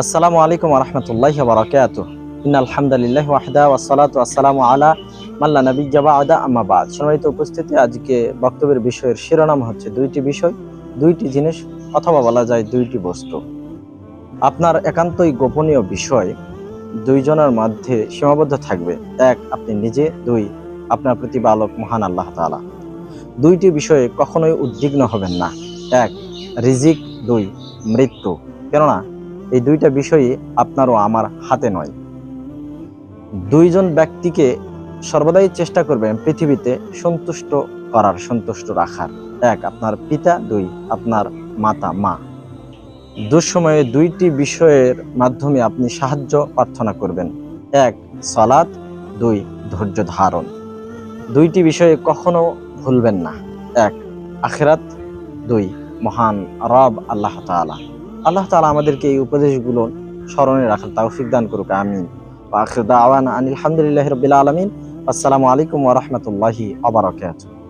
আসসালামু আলাইকুম রহমতুল্লাহ বারাকাত ইন আলহামদুলিল্লাহ ওয়াহদা ওয়াসালাতু আসসালামু আলা মাল্লা নবী জাবাদা আম্মাবাদ সম্মানিত উপস্থিতি, আজকে বক্তব্যের বিষয়ের শিরোনাম হচ্ছে দুইটি বিষয়, দুইটি জিনিস অথবা বলা যায় দুইটি বস্তু। আপনার একান্তই গোপনীয় বিষয় দুইজনের মধ্যে সীমাবদ্ধ থাকবে। এক, আপনি নিজে। দুই, আপনার প্রতিপালক মহান আল্লাহ তাআলা। দুইটি বিষয়ে কখনোই উদ্বিগ্ন হবেন না। এক, রিজিক। দুই, মৃত্যু। কেননা এই দুইটা বিষয়ই আপনার ও আমার হাতে নয়। দুইজন ব্যক্তিকে সর্বদাই চেষ্টা করবেন পৃথিবীতে সন্তুষ্ট করার, সন্তুষ্ট রাখার। এক, আপনার পিতা, দুই, আপনার মাতা, মা। দুঃসময়ে দুইটি বিষয়ের মাধ্যমে আপনি সাহায্য প্রার্থনা করবেন। এক, সালাত, দুই, ধৈর্য ধারণ। দুইটি বিষয়ে কখনো ভুলবেন না। এক, আখেরাত, দুই, মহান রব আল্লাহ তাআলা। আল্লাহ তালা আমাদেরকে এই উপদেশগুলো স্মরণে রাখার তাওফিক দান করুক, আমিন। আখির দাওয়ানা আনিল হামদুলিল্লাহি রবিল আলমিন। আসসালামু আলাইকুম ওরহমতুল্লাহি বারাকাতুহু।